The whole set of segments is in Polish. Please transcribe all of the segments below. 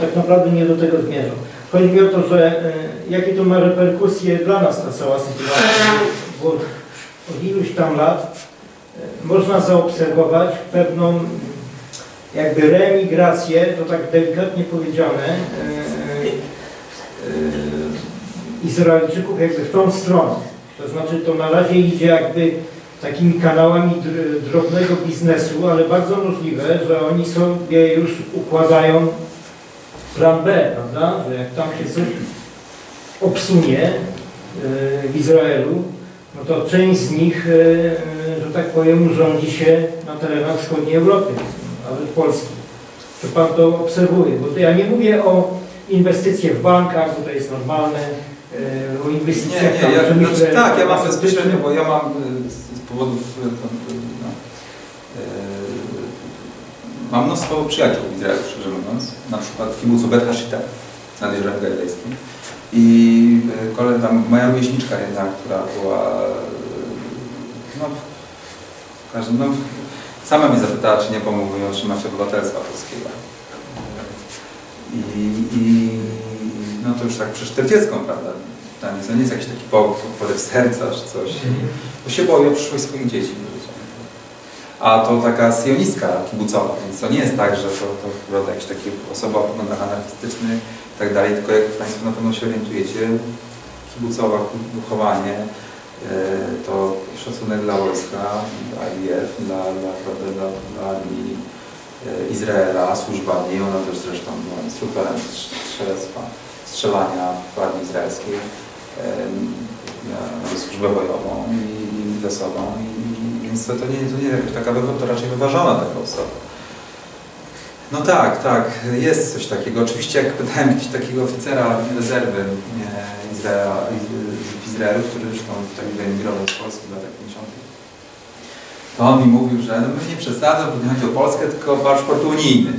tak naprawdę nie do tego zmierzam. Chodzi mi o to, że e, jakie to ma reperkusje dla nas ta cała sytuacja, bo od iluś tam lat e, można zaobserwować pewną jakby reemigrację, to tak delikatnie powiedziane, e, Izraelczyków jakby w tą stronę. To znaczy to na razie idzie jakby takimi kanałami dr- drobnego biznesu, ale bardzo możliwe, że oni sobie już układają plan B, prawda? Że jak tam się coś obsunie e, w Izraelu, no to część z nich, e, e, że tak powiem, urządzi się na terenach wschodniej Europy, nawet Polski. Czy Pan to obserwuje? Bo to ja nie mówię o inwestycjach w bankach, bo to jest normalne, o Nie, inwestycjach nie, tam ja, przemyśle znaczy, tak, ja mam bezpośrednio, bo ja mam z, powodów tam, no, mam mnóstwo przyjaciół w Izraelu, szczerze mówiąc, na przykład w kibucu Bet Hashita nad Jeziorem Galilejskim i y, kole, tam moja rówieśniczka jedna, która była y, no, w każdym, no, sama mnie zapytała, czy nie pomógł mi otrzymać obywatelstwa polskiego. I, i no to już tak przy 40, prawda? Tam jest, nie jest jakiś taki po- poryw serca czy coś. Bo się boi o przyszłość swoich dzieci. A to taka sionistka kibucowa, więc to nie jest tak, że to, to taki osoba o poglądach anarchistycznych i tak dalej, tylko jak Państwo na pewno się orientujecie, kibucowa wychowanie, e, to szacunek dla wojska, dla IF, dla, dla, dla, dla armii e, Izraela, służba w ona też zresztą była instruktorem strzelectwa, strzelania w armii izraelskiej, miała służbę bojową i, i, więc to, to nie, to nie jest taka, to raczej wyważona taka osoba. No tak, tak, jest coś takiego. Oczywiście jak pytałem jakiegoś takiego oficera rezerwy Izraela, w Izraelu, który zresztą tak wyemigrował z Polski w latach 50. To on mi mówił, że no my nie przesadzam, bo nie chodzi o Polskę, tylko paszport unijny.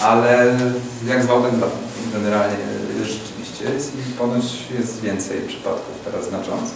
Ale jak zwał, tak zwał. Generalnie rzeczywiście jest i ponoć jest więcej przypadków teraz znacząco.